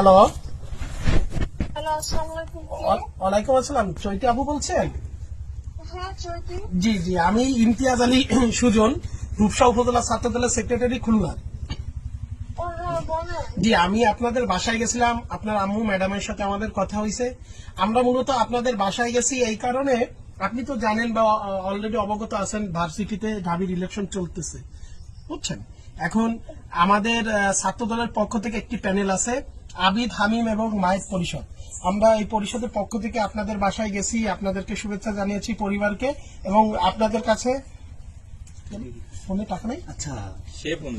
Hello hello? ওয়ালাইকুম আসসালাম চৈতি আপু বলছেন? হ্যাঁ জি জি আমি ইমতিয়াজ আলী সুজন রূপসা উপজেলা ছাত্রদলের সেক্রেটারি খুলনা। হ্যাঁ জি আমি আপনাদের বাসায় গেছিলাম আপনার আম্মু ম্যাডামের সাথে আমাদের কথা হয়েছে আমরা মূলত আপনাদের বাসায় গেছি এই কারণে আপনি তো জানেন বা অলরেডি অবগত আছেন ভার্সিটিতে ঢাবির ইলেকশন চলতেছে। বুঝছেন? এখন আমাদের আহ, ছাত্র দলের পক্ষ থেকে একটি প্যানেল আছে। আবিদ হামিম এবং মায়ের পরিষদ। আমরা এই পরিষদের পক্ষ থেকে আপনাদের বাসায় গেছি আপনাদেরকে শুভেচ্ছা জানিয়েছি পরিবারকে এবং আপনাদের কাছে ফোনে টাকা নেই? আচ্ছা সে ফোন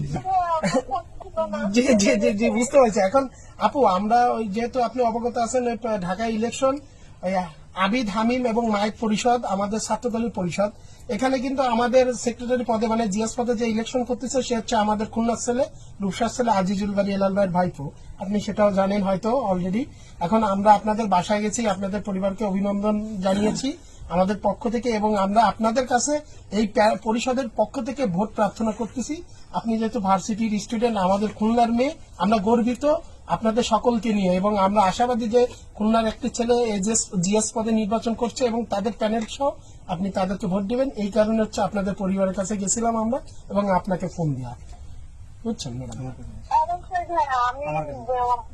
জি জি জি জি বুঝতে পারছি। এখন আপু আমরা ওই যেহেতু আপনি অবগত আছেন ওই ঢাকা ইলেকশন আবিদ হামিম এবং মাইক পরিষদ, আমাদের ছাত্রদলের পরিষদ। এখানে কিন্তু আমাদের সেক্রেটারি পদে মানে জিএস পদে যে ইলেকশন করতেছে, সে হচ্ছে আমাদের খুলনার ছেলে, রূপসার ছেলে আজিজুল বাড়ি, এলাল ভাইয়ের ভাইপো। আপনি সেটাও জানেন হয়তো অলরেডি এখন আমরা আপনাদের বাসায় গেছি, আপনাদের পরিবারকে অভিনন্দন জানিয়েছি আমাদের পক্ষ থেকে এবং আমরা আপনাদের কাছে এই পরিষদের পক্ষ থেকে ভোট প্রার্থনা করতেছি। আপনি যেহেতু ভার্সিটির স্টুডেন্ট আমাদের খুলনার মেয়ে, আমরা গর্বিত। আপনাদের সকলকে নিয়ে এবং আমরা আশাবাদী যে খুলনার একটি ছেলে এজেস জিএস পদে নির্বাচন করছে এবং তাদের প্যানেল সহ আপনি তাদেরকে ভোট দিবেন। এই কারণে হচ্ছে আপনাদের পরিবারের কাছে গেছিলাম আমরা এবং আপনাকে ফোন দেওয়া বুঝছেন ম্যাডাম? অবশ্যই আমি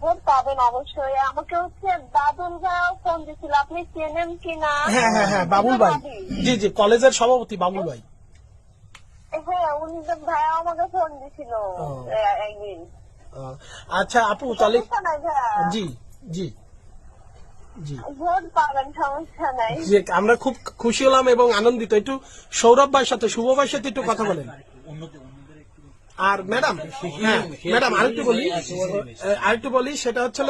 ভোট পাবেন অবশ্যই। আমাকে হচ্ছে ফোন দিছিল আপনি চেনেন হ্যাঁ হ্যাঁ হ্যাঁ বাবুল ভাই। জি জি কলেজের সভাপতি বাবুল ভাই। হ্যাঁ উনি তো ভাইয়া আমাকে ফোন দিছিল একদিন। আহ, আচ্ছা আপু তাহলে জি জি। জি। আমরা খুব খুশি হলাম এবং আনন্দিত। একটু সৌরভ ভাইয়ের সাথে শুভ ভাইয়ের সাথে একটু কথা বলেন। আর ম্যাডাম হ্যাঁ ম্যাডাম আরেকটু বলি আরেকটু বলি সেটা হচ্ছে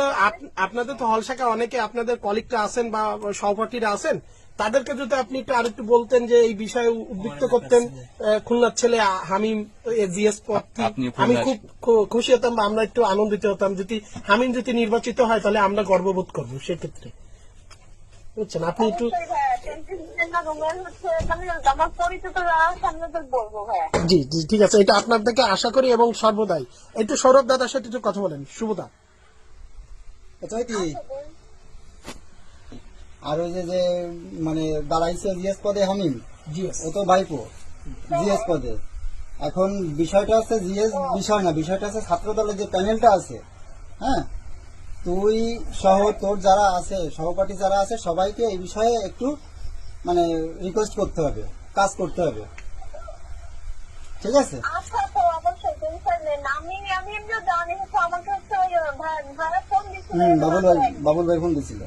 আপনাদের তো হল শাখা অনেকে আপনাদের কলিগরা আছেন বা সহপাঠীরা আছেন তাদেরকে যদি আপনি একটু আরেকটু বলতেন যে এই বিষয়ে উদ্বৃত্ত করতেন আহ, খুলনার ছেলে হামিম জিএস প্রার্থী আমি খুব খুশি হতাম বা আমরা একটু আনন্দিত হতাম যদি হামিম যদি নির্বাচিত হয় তাহলে আমরা গর্ববোধ করব সেক্ষেত্রে। বুঝছেন? আপনি একটু মানে আছে জি জি ঠিক আছে এটা আপনার থেকে আশা করি এবং সর্বদাই। একটু সৌরভ দাদার সাথে একটু কথা বলেন শুভদা। আচ্ছা কি? আর ওই যে মানে দাঁড়াইছে জিএস পদে হামিম? ও তো ভাইপো জিএস পদে। এখন বিষয়টা হচ্ছে জিএস বিষয় না বিষয়টা হচ্ছে ছাত্র দলের যে প্যানেলটা আছে হ্যাঁ? তুই সহ তোর যারা আছে সহপাঠী যারা আছে সবাইকে এই বিষয়ে একটু মানে রিকোয়েস্ট করতে হবে কাজ করতে হবে। ঠিক আছে? আচ্ছা বাবুল ভাই বাবুল ভাই ফোন দিছিল।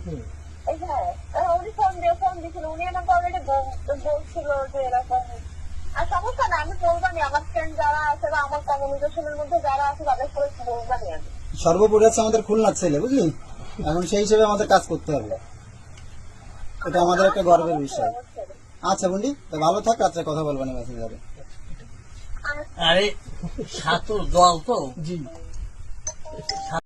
হ্যাঁ আহ, উনি ফোন দিয়ে ফোন দিছিল উনি আমাকে অলরেডি বলছিল যে এরকম। আর সমস্যা না আমার ফ্রেন্ড যারা আছে বা আমার কমিউনিকেশনের মধ্যে যারা আছে তাদের সাথে বলবানি সর্বোপরি হচ্ছে আমাদের খুলনার ছেলে বুঝলি? এখন সেই হিসেবে আমাদের কাজ করতে হবে। এটা আমাদের একটা গর্বের বিষয়। আচ্ছা বন্ডি তো ভালো থাক আচ্ছা কথা বলবেন মেসেঞ্জারে মেসেজ আরে সাতুর দল তো। জি।